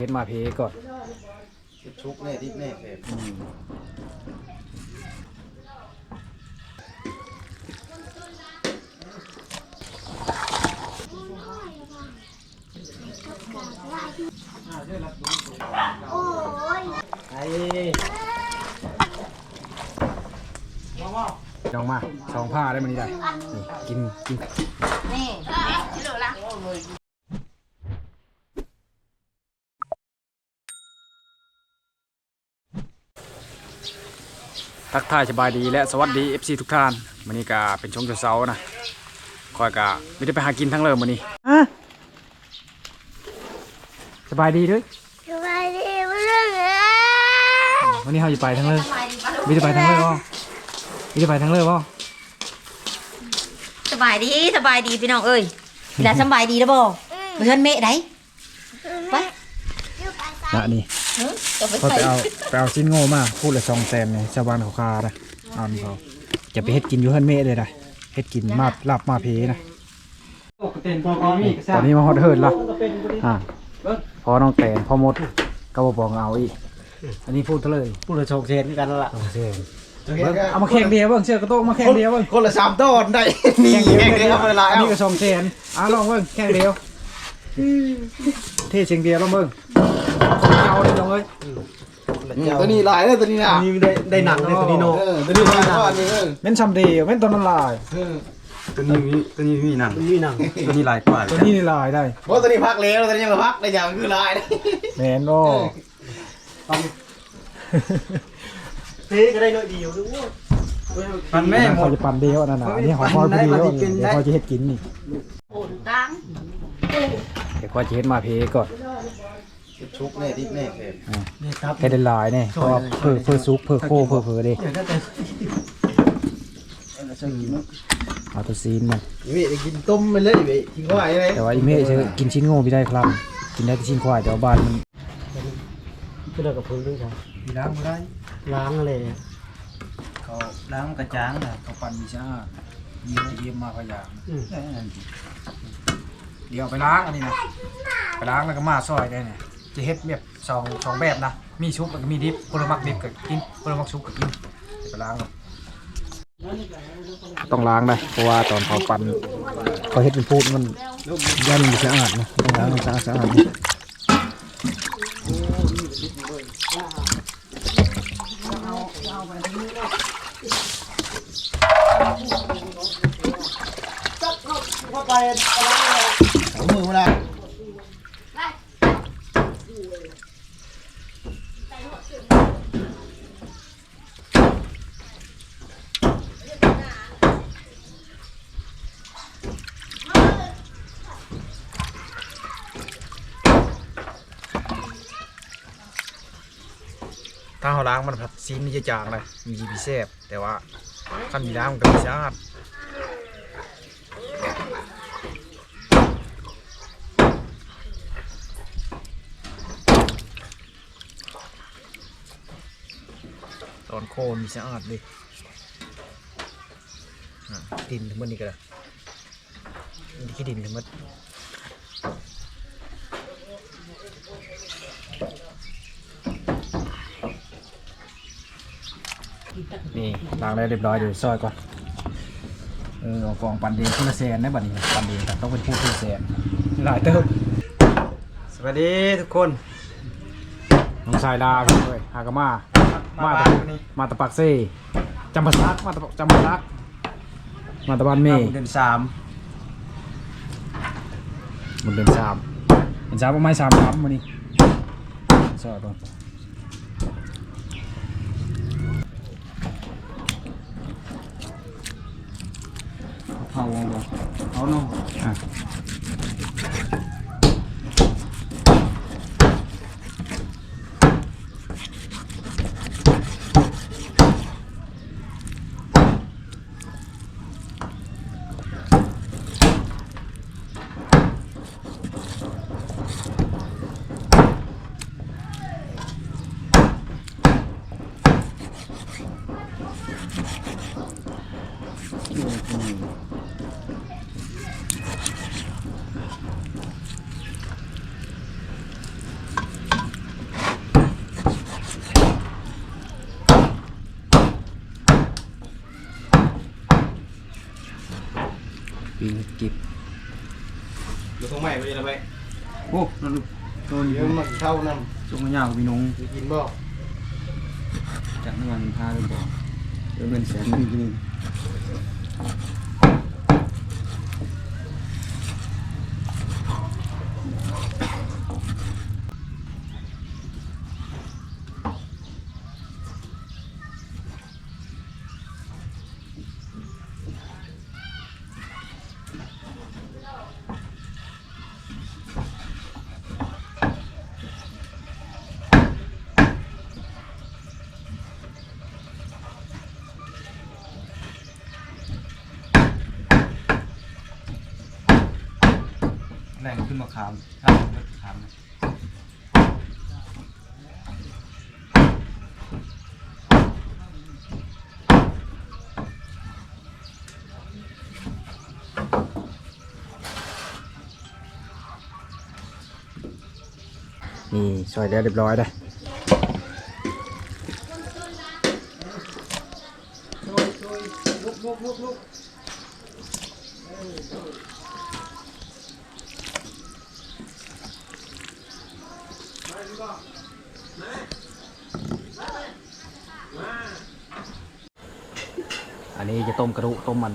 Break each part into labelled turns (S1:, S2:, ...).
S1: เฮ็ดมาเพก่อน
S2: ชุกแน่ดิบแน่เลย
S3: โอ้ย
S1: น้องมาสองผ้าได้มันนี่ได้นี่กินกิน
S3: นี่กิโลละ
S1: ทักทายสบายดีและสวัสดี FC ทุกท่านวันนี้ก็เป็นช่วงเช้าๆนะคอยกะไม่ได้ไปหากินทั้งเลยวันนี้สบายดีด้วย
S3: สบายดีเรื่องเอ้ย
S1: วันนี้เราจะไปทั้งเลยไม่ได้ไปทั้งเลยป่ไม่ได้ไปทั้งเลยป่
S4: สบายดีสบายดีพี่น้องเอ้ยเวลาสบายดีแล้วบ่เพื่อนเมะได้ไป
S3: อยู่ไปซะ
S1: นะนี่
S4: เอาไป
S1: เขาไป
S4: ใส่
S1: เอาไปเอาชิ้นโง่มาพูดละสองแสนเนี่ยชาวบ้านเขาคานะเอานี่เขาจะไปเฮ็ดกินอยู่เฮือนเมฆเลยนะเฮ็ดกินมาลาบมาเพนะ
S2: เป็นพอพอมีกระ
S1: ตอนนี้มาฮอดเฮิร์ดละอ่าพอน้องแตนพอหมดก็บบอกเอาอีกอันนี้พูดเท่าเลย
S2: พูดละชงเชนกันละ
S1: โอเคเอามาแข่งเดียวเบิ่งเชือกกระโตกมาแข่งเดียวเบิ่ง
S2: คนละสามต้นได้นี่
S1: แข่งเดียว
S2: แข่งเดียวเวลา
S1: อัน
S2: เอา
S1: นี้ก็สองแสนอะลองเบิ่งแข่งเดียวเท่เชียงเดียวลองเบิ่งเอาเลยลองเลย
S2: ตัวนี้หลายเลยตัวนี้นะ
S5: นี่ได้ได้หนังเลยตัวนี้โน
S2: เออตัวนี้หลายก้อนนี่เออ
S1: เม่นชำเดียวเม่นตัวนั้นลาย
S5: ตัวนี้มีตัวนี้มีหนัง
S2: นี่หนัง
S5: ตัวนี้หลายกว่า
S1: ตัวนี้นี่ลายได้
S2: เพราะตัวนี้พักเลี้ยวตัวนี้ยังมาพักได้อย่างคือหลาย
S1: แมนโอ้
S5: เฮ้ก็ได้น้อยเดียวด้วยมันแม่หมด
S1: จะปั่นเดียวนั่นน่ะอันนี้หอมพอพอดีแล้วเดี๋ยวพอจะเฮ็ดกินนี่
S4: โอนตัง
S1: เดี๋ยวพอจะเฮ็ดมาเพก่อน
S2: ชุกแน่ดิบแน่เลย
S5: นี่ครับ
S1: เฮ็ดได้หลายเนี่ยเพราะว่าเพื่อเพื่อซุปเพื่อโคเพื่อเพื่อเด้
S5: เดี๋ยวก็จะ
S1: เอาตัวซีนมัน
S2: นี่ไปกินต้มมันเลยไปกินข้าวไหม
S1: แต่ว่าอีเมจะกินชิ้นโง่ไม่ได้ครับ กินได้แต่ชิ้นควายแต่ว่าบ้านมัน
S5: คือเรากับพื้นด้วยครับ
S1: ล้างไม่ได้
S5: ล้างอะไร
S1: เขาล้างกระจ้างนะเขาปั่นมีซ่าเยี่ยมเยี่ยมมาพยายามเดี๋ยวไปล้างอันนี้นะไปล้างแล้วก็มาซอยได้เนี่ย จะเฮ็ดแบบสองสองแบบนะ มีชุบแล้วก็มีดิบคนละมักดิบก็กินคนละมักชุบก็กินเดี๋ยวไปล้างครับต้องล้างได้เพราะว่าตอนเขาปั่นเขาเฮ็ดเป็นพูดมันย่านมันสะอาดนะต้องล้างมันสะอาดสะอาดนี่
S2: เอามือมาละา
S1: ล้างมันครับซีนมันจะจางเลยมีพีเซฟแต่ว่าขั้นมีล้างมันก็มีสะอาดตอนโคนมีสะอาดเลยดินทั้งหมดนี่ก็ได้นี่ขี้ดินทั้งหมด ล้างได้เรียบร้อยเดี๋ยวซอยก่อนเออเอากล่องปันเดงคนละแสนนะบัดนี้ปันเดงแต่ต้องเป็นผู้คนละแสนหลายเติม
S5: สวัสดีทุกคน
S1: น้องชายลาพี่เลยฮากามามาตะมาตะปักเซ่จำปาซักมาตะจำปาซักมาตะบันเมย์
S5: เดือนสาม
S1: มันเป็นสามเป็นสามประมาณสามสามวันนี้ซอยก่อน เอาเอา เอาเอาเนาะอะปีนกิบ
S2: อยู่ตรงใหม่ไปเลยไป
S1: โอ้นั่นลูกโดน
S2: เดี๋ยวมาเข้านำ
S1: จงมันยาวกับพี่น้อง
S2: ไปกินบ่
S1: จากนั้นมันพาไปบอกเดี๋ยวเงินแสนหนึงทีนึ มะขามข้าวมะขามนะนี่ซอยแล้วเรียบร้อยเลยอันนี้จะต้มกระดูกต้มมัน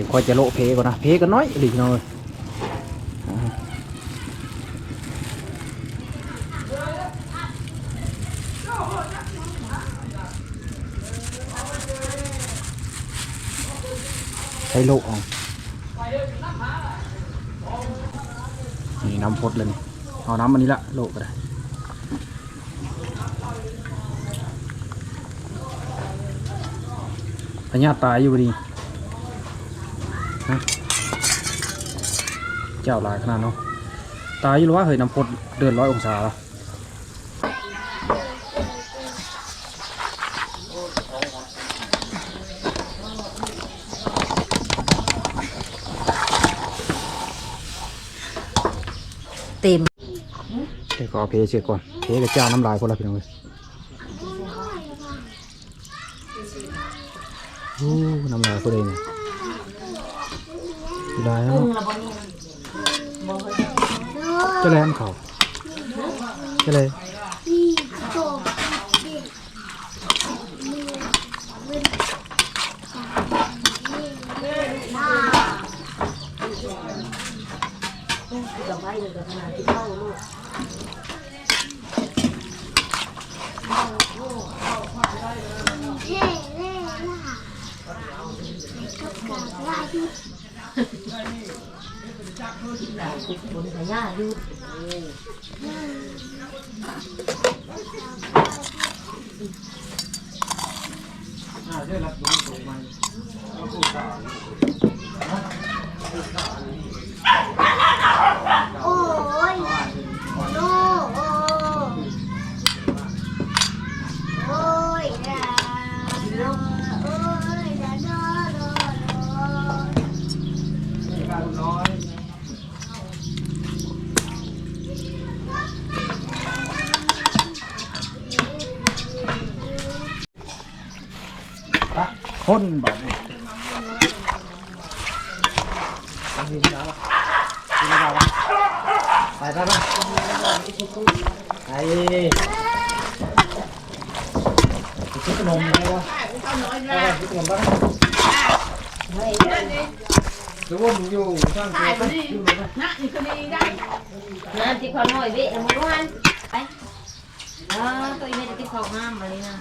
S1: ดี๋ยวค่อยจะโละเพก่อนนะเพกันน้อยหลีกน่อยใช้โละเออกนี่น้ำพดเลยนี่เอาน้ำมันนี้ละโละก็ได้พญาตายอยู่ดี เจ้าหลายขนาดเนาะ ตายอยู่หรือว่าเฮ้ยน้ำพดเดือนร้อยองศาแล้ว
S4: เต็ม
S1: เดี๋ยวก็เอาเพเสียก่อน เพกับเจ้าน้ำลายคนละพี่น้องเลยโอ้น้ำลายคนเลยเนี่ย ได้แล้ว
S4: กุ้ง
S1: เนาะ
S4: ละบ่นี่บ่เคย
S1: จะแลมเขาจะเลย
S3: พี่โตพี่มีมือตา
S4: กับไว้เลยกับขนาดที่เข้าลูก
S3: เท่เล่ล่ะ กับกาลาที่
S4: บนสายยาอยู่
S1: คนแบบนี้
S2: ไปไปไปไปซื้อขนมได้ปะไปซื้อขนมบ้างหรือว่ามึงอยู่ช่างเกลือ
S4: นั่นที่เขาน้อยเวะแล้วมึงรู้หันไปเออตัวอีเมจะติดเขาห้ามมาเลยนะ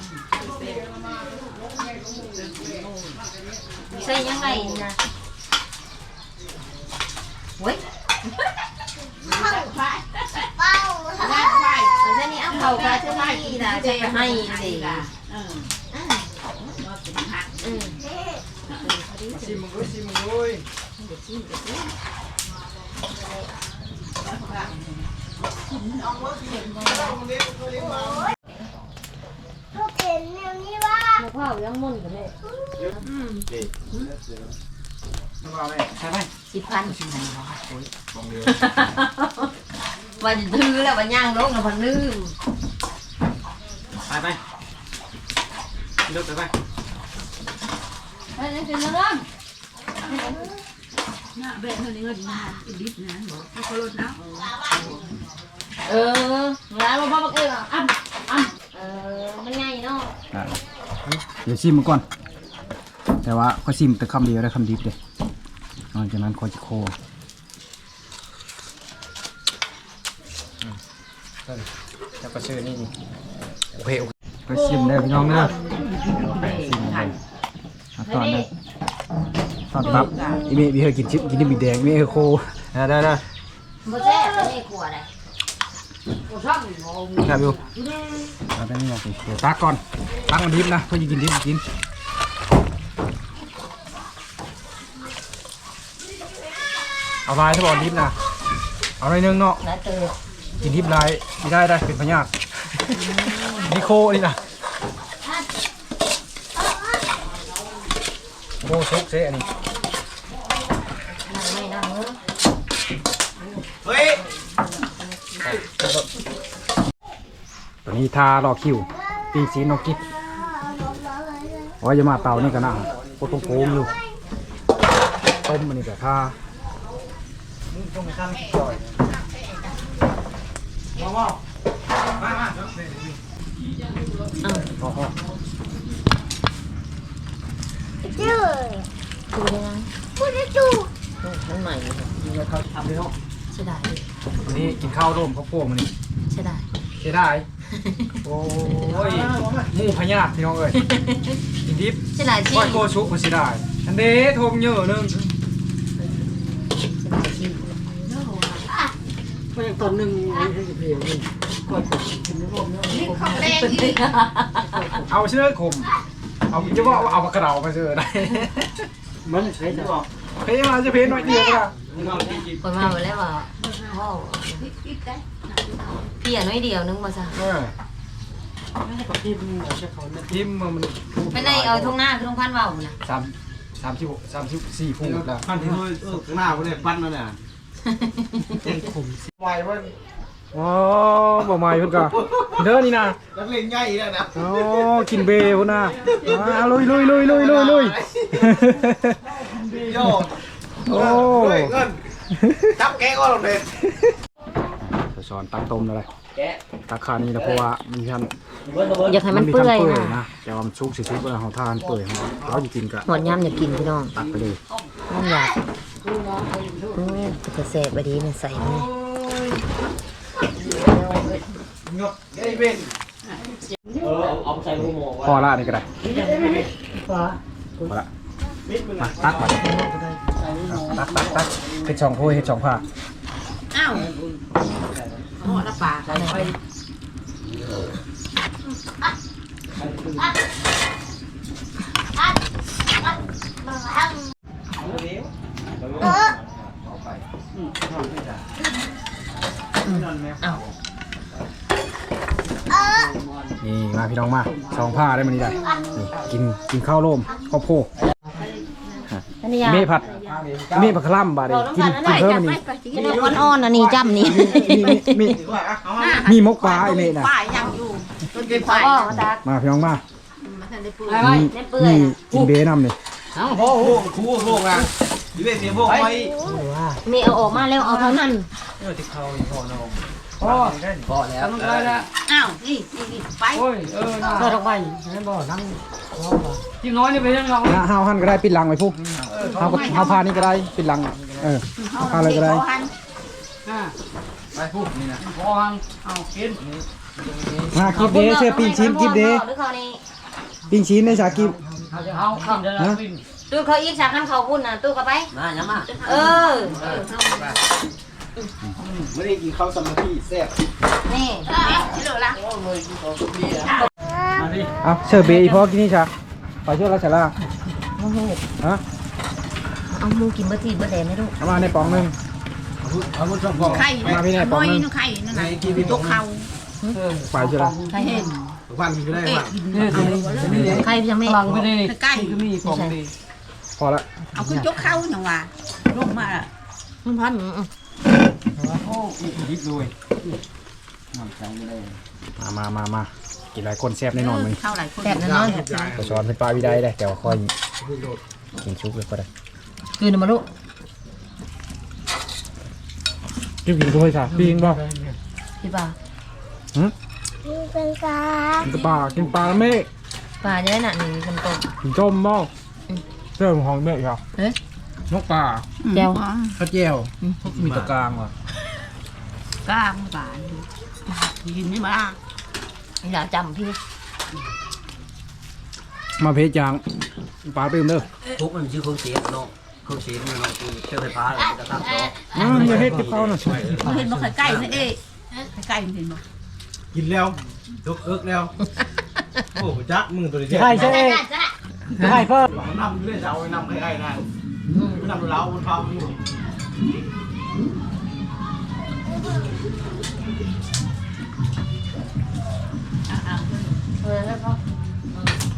S4: ใส่ยังไงนะเว้ย
S3: ไป
S4: เขาก็จะให้นะจะไปให้สิ
S1: ชิมมึงด้วยชิมมึงด้วย
S3: ลูกเห็นแนวนี้ว่า
S4: ข้าว ยังมุ่นกันเลย
S1: มาไหมใช่ไหม
S4: สิบพันวันถือแล้ววันย่างลงแล้ววันลืม
S5: ไปไปเลิกไปไป
S4: ไปเลยเป็นเรื่องเออร้านเราบอกเองอะอ้ำอ้ำเออมันง่ายเนาะ
S1: เดี๋ยวชิมมันก่อน แต่ว่าก็ชิมแต่คำเดียวได้คำดิบเลยหลังจากนั้นคอยจะโคแล้วก็ชื่อนี่นี่โอเคโอเคก็ชิมได้พี่น้องเนอะชิมได้เอาตอนนั้นตอนปั๊บอีเมย์มีเคยกินชิปกินนี่มีแดงมีเอโคได้ได้ได้
S4: บ่แซ่บไม่ขวดเลย
S1: ครับอยู่เอาได้นี่มาสิเดี๋ยวตักก่อนตักมันดิบนะเพื่อจะกินดิบกินเอาลายถ้าบอกดิบนะเอาหน่อยนึงเนาะ
S4: นะเตอ
S1: กินทิพย์ได้ไม่ได้ได้เป็นพยาธินิโคนี่นะโมซุกเซอันนี้
S4: ไม่นั่งเออ
S5: เฮ้ย
S1: ตัว นี้ทารอคิวปีสีนกกิบโอ้ยอย่ามาเตานี่กันนะโคตรโกงอยู่ต้มอันนี้กับทา
S5: มามามามา
S1: พอพอ
S3: จื้อ
S4: ดูได้ยัง
S3: พูดได้จู
S4: มันใหม่
S1: กินแล้วเขาทำเลยเนาะ
S4: ใช่ได้
S1: วันนี้กินข้าวร่วมข้าวโพดมันนี่
S4: ใช่ได้
S1: เสียดาย โอ้ยหมูพญาธิพี่น้องเอ้ยกินดิบ
S4: ใช่ได้ที่
S1: ก้อยโกชุก็เสียดายอันเด้ทงเยอะนึง
S2: ก็ยังตอนหนึ่งให้เพลงนี่ก็จะกินในรอบนี้
S1: เอาเชือกขมเอาจะว่าเอามากระเดามาเจอได้
S2: มันใช้ได้
S1: เฮ้ยมาจะเพลหน่อยเดียวก็ได้
S4: คนมาบอกแล้วว่าพ่อพี่อะน้อยเดียวนึงมาซะ
S1: เออ
S2: ที่มันใช้เขาเนี่ย
S1: ทิมมัน
S4: ไม่ได้เอาทุ่งหน้าคือทุ่งพันว่าวนะ
S1: สามสามสิบสามสิบสี่พูดแล้ว
S5: พันที่ด้วยข้างหน้าพวกนี้ปั้นแล้วเนี่ย
S1: ไวเว้ยอ๋อบ่ใหม่เพิ่นก็เด้อนี่นะ
S5: นักเรียนใหญ่แล้วนะ
S1: อ๋อกินเบย์พุ่นน่ะอ่าลุยลุยลุยลุยลุยลุย
S5: โยน
S1: โอ้
S5: เฮ้ยเงินจับแกก็ลงเลย
S1: สอนตักต้มอะไรตักขานี้นะเพราะว่ามีท่าน
S4: อยากให้มัน
S1: มี
S4: เปื่
S1: ท่าน
S4: อย
S1: เปื่อย
S4: นะ
S1: นะแต่ว่ามันชุกสิชุกเวลาเขาทานเปื่อยเขาเราจะกินกะ
S4: หมดย่ำอยากกินพี่น้อง
S1: ตักไปเลย
S4: น้ำอยากโอ้ยจะเสพบดีมันใส่นี่
S5: งบไอ้เว้นเออเอาใส่หัวหมอ
S1: พอละนี่ก็ได้
S2: ฟ้า
S1: พอละมาตักมา ตักตักตักเห็ดสองถ้วยเห็ดสองผ้า
S4: อ้าวโอ้ละปากอะไร
S3: มาทำเออ
S4: อ้าว
S1: นี่มาพี่น้องมาสองผ้าได้มานี่ได้นี่กินกินข้าวโล่มข้าวโพด
S4: อันนี้ยา
S1: เมผัด มผัดขะล่ำบาดนีกินกินเพิ่มอันนี้
S4: กินอ่อนๆอันนี้จ้ำนี่
S1: มีมีมีมีมกปลาไอเมน่ะ
S4: ขอบอกตา
S1: มาพี่น้องมา
S4: ไม่
S1: มี
S4: เปื่อย
S1: มีกินเบนำนี่
S5: โอ้โหครูพวกอะดิเว้นเสียพวกไว้
S4: มีเอาออกมาแล้วเอาเท่านั้น
S5: เออที่เขาพอน้อง
S2: พอแล้วมันได้แล้ว
S4: อ้าวนี่นี่ไป
S2: โอ้ยเออน่าต้องไปนั่นบ่นั่ง ที่น้อยนี่ไปยังเรา
S1: ห้าหันก็ได้ปิดลังไว้พวกห้าวห้าพานี่ก็ได้ปิดลัง เออพาเลยก็ได้
S2: ไปพูดนี่นะพอเอากิน
S1: มากิบเดเชื่อปิ้งชิ้นกิบเด
S4: หรือเขานี่
S1: ปิ้งชิ้นในสากิบ
S2: เอาจะเอากินจะเอากิน
S4: ตู้เขาอีกสาขันเขาพุ่นน่ะตู้ก็ไป
S2: มาอย่ามา
S4: เออ
S2: ไม่ได้กินข้าวสมาธิแซ่บ
S4: นี่
S2: มาดิ
S1: เอาเชิญเบย์อีพอกินนี่จ้ะไปช่วยราชลา
S4: โอ้โห
S1: ฮะ
S4: เอาหมูกินบะทีบะแดงไม่รู้
S1: เอามาในปองหนึง
S2: เอาคุณชอบก่อน
S6: ไข่
S1: มาพี่แน่ปองหนึง
S6: ไข่นั่น
S2: ใน
S6: น่ะ
S2: กีบี
S6: ตกเขา
S1: ไปช่วยละ
S4: ใครเห็น
S2: วันกินก็ได้ว่ะ
S4: ใครยังไม่
S6: ไก่
S1: พอละ
S6: เอาขึ้นจกเข้าอย่างว่าลงมา
S4: มันพัน
S2: ยิบด้วย
S1: มามามามา กินหลายคนแซ่บแน่นอนมึง
S6: เข้าหลายคน
S4: แซ่บแน่นอน
S1: ก็ช้อนเป็นปลาวิได้ได้แต่ว่าคอยกินชุบเลยก็ได้
S4: คืนมาลูก
S1: กินกินด้วยจ้ะกินบ่
S4: พี่ป่า
S3: มีเป็นกา
S1: กินปลากินปลาไม่
S4: ป่าจะได้หนักหนึ่งคนโต
S1: กินจมบ่เรื่องของเมฆครับ
S4: เอ๊ะ
S1: นกปลา
S4: แก้ว
S1: ข้าวเจียวมีตะกลางว่ะ
S6: กลางบานกินนี่มา
S4: อย่าจำพี่
S1: มาเพชรจางปลาตื่มเด้อ
S5: ทุกมันชื่อเครื่องเสียงเนาะเครื่องเสียงมันเนาะคือเครื่องไฟฟ้าอะไรกระตับเนาะ
S1: อืมอย่าเฮ็ดกับเขาน่ะ
S6: เห็นบ่ไข่ไก่นะเอ๊ะไก่เห็นบ่
S2: กินแล้วยกเอิกแล้วโอ้จักมึงตัวนี้
S1: ใช่ใช่ใช่เพิ่ม
S2: นำเรื่อยจะเอาไปนำใกล้ๆนะนำเราบนเท้านี่
S4: เออแล้วก็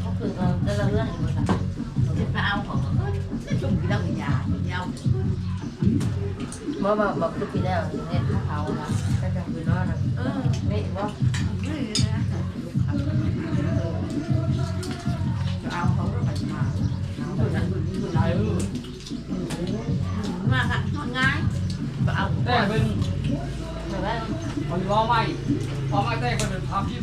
S4: ก็คือเราได้เราเรื่องอยู่ค่ะ
S6: จะเอาของจุ่มกินแล้วกินยาเยา
S4: เมื่อแบบแบบคือปีแล้วเนี่ยข้าเขาค่ะก็จะคือนอนนะ
S6: เออ
S4: ไม่ว่า
S6: จะเอาเขาแล้วมันมามาค่ะนอนง่ายเอา
S7: แต่เป็น
S4: แต่ว่า
S7: มันรอไม่ร้อไม่แต่คนเป็นทำที่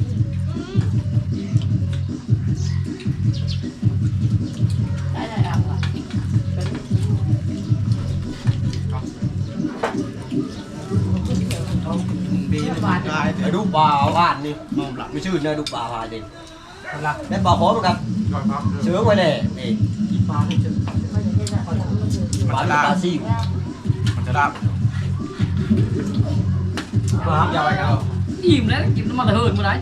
S2: บีนบาดกาย
S5: เดี๋ยวดูปลาว่านนี่ไม่ชื่อเนื้อดูปลาพาเด่นได้ปลาโค้งครับเชื้อไว้เลยนี่ปลาปลาซิ่ง
S2: มันจะรับ
S5: ปลา
S2: อย่าไปเอา
S7: อิ่มแล้วกินน้ำมันเถินมาได้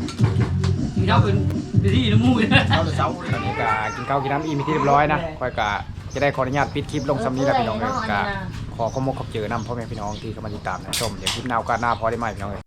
S7: กินข้าวเป็นไปที่น้ำมูก
S2: เอาแต่เช้าเลย
S1: ตอนนี้ก็กินข้าวกินน้ำอิ่มที่เรียบร้อยนะคอยกะจะได้ขออนุญาตปิดคลิปลงซ้ำนี้แล้วพี่น้องเลยกะขอขอมกขอบเจอนำพ่อแม่พี่น้องที่เข้ามาติดตามนะชมเดี๋ยวคลิปหน้าโอกาสหน้าพอได้ไหมพี่น้องเลย